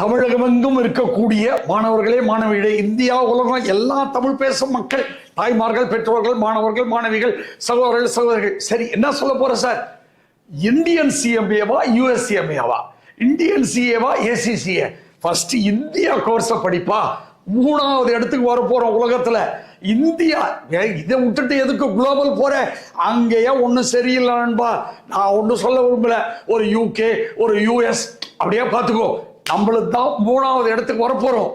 தமிழகமெங்கும் இருக்கக்கூடிய மாணவர்களே மாணவிகளே இந்தியா உலகம் எல்லா தமிழ் பேசும் மக்கள் தாய்மார்கள் பெற்றோர்கள் மாணவர்கள் மாணவிகள் சகோதரர்கள் சகோதரிகள். சரி என்ன சொல்ல போற சார்? இந்தியன் சிஎம்ஏவா யூஎஸ் சிஎம்ஏவா இந்தியன் சிஏவா ஏசிசிஏ ஃபர்ஸ்ட் இந்தியா கோர்ஸை படிப்பா. மூணாவது இடத்துக்கு வர போறோம் உலகத்துல. இந்தியா இதை விட்டுட்டு எதுக்கு குளோபல் போற? அங்கேயே ஒன்றும் சரியில்லை நண்பா. நான் ஒன்றும் சொல்ல விரும்பல. ஒரு யூகே ஒரு யூஎஸ் அப்படியே பார்த்துக்கோ. நம்மளுக்கு தான் மூணாவது இடத்துக்கு வரப்போகிறோம்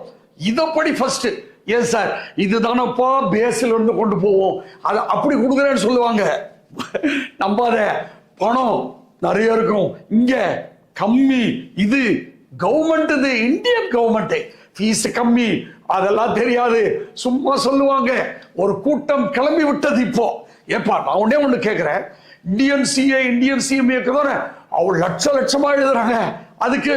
இதை படி ஃபர்ஸ்ட் ஏன் சார் இதுதானப்பா பேஸில் இருந்து கொண்டு போவோம். அதை அப்படி கொடுக்குறேன்னு சொல்லுவாங்க. நம்பாத பணம் நிறைய இருக்கும். இங்க கம்மி. இது கவர்மெண்ட் இது இந்தியன் கவர்மெண்ட் ஃபீஸ் கம்மி. அதெல்லாம் தெரியாது. சும்மா சொல்லுவாங்க. ஒரு கூட்டம் கிளம்பி விட்டது இப்போ. ஏப்பா நான் ஒண்ணே ஒன்று கேட்குறேன் இந்தியன் சிஏ இந்தியன் சிஎம்ஏக்கு தானே? அவள் லட்ச லட்சமாக எழுதுறாங்க. அதுக்கு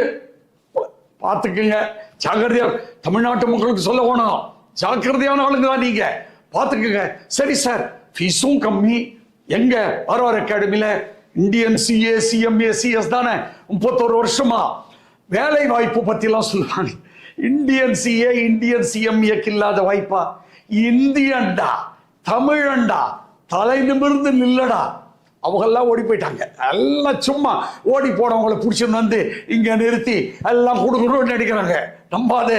பார்த்துக்குங்க. ஜாக்கிரதையா தமிழ்நாட்டு மக்களுக்கு சொல்ல போனோம் ஜாக்கிரதையான ஆளுங்க தான் நீங்க. பார்த்துக்குங்க. சரி சார் ஃபீஸும் கம்மி. எங்க? ஆர்ஆர் அகாடமியில இந்தியன் சிஏ சிஎம்ஏ சிஎஸ் தானே? முப்பத்தோரு வருஷமா. வேலை வாய்ப்பு பத்திலாம் சொல்லுவாங்க. இந்தியன் சிஏ இந்தியன் சிஎம்ஏக்கு இல்லாத வாய்ப்பா? இந்தியன்டா. தமிழன்டா. தலை நிமிர்ந்து நில்லடா. அவங்கெல்லாம் ஓடி போயிட்டாங்க. எல்லாம் சும்மா ஓடி போனவங்களை பிடிச்சிட்டு வந்து இங்கே நிறுத்தி எல்லாம் கொடுக்கணும்னு நினைக்கிறாங்க நம்பாத.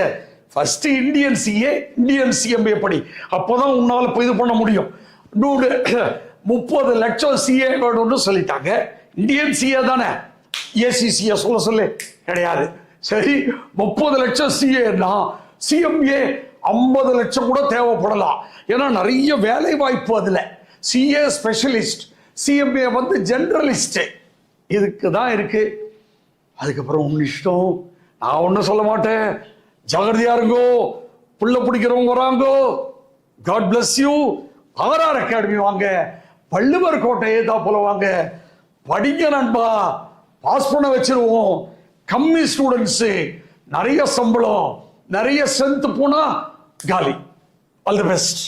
First Indian CA Indian CMA படி. அப்போதான் உன்னால் இப்போ இது பண்ண முடியும். நூறு முப்பது லட்சம் சிஏ வேணும்னு சொல்லிட்டாங்க. இந்தியன் சிஏ தானே? ஏசிசிஏ சொல்ல சொல்லு. கிடையாது. சரி முப்பது லட்சம் சிஏன்னா சிஎம்ஏ ஐம்பது லட்சம் கூட தேவைப்படலாம். ஏன்னா நிறைய வேலை வாய்ப்பு அதில் சிஏ ஸ்பெஷலிஸ்ட் சிஎம்ஏ வந்து ஜென்ரலிஸ்ட்டு. இதுக்கு தான் இருக்குது அதுக்கப்புறம் உன் இஷ்டம். நான் ஒன்றும் சொல்ல மாட்டேன். ஜாகிரதையா இருங்கோ புள்ள பிடிக்கிறவங்க வராங்கோ. God bless you RR academy வாங்க. வள்ளுவர் கோட்டையே தான் போல வாங்க. படிங்க நண்பா. பாஸ் பண்ண வச்சிருவோம். கம்மி ஸ்டூடெண்ட்ஸு நிறைய சம்பளம். நிறைய ஸ்ட்ரென்த் போனால் காலி. All the best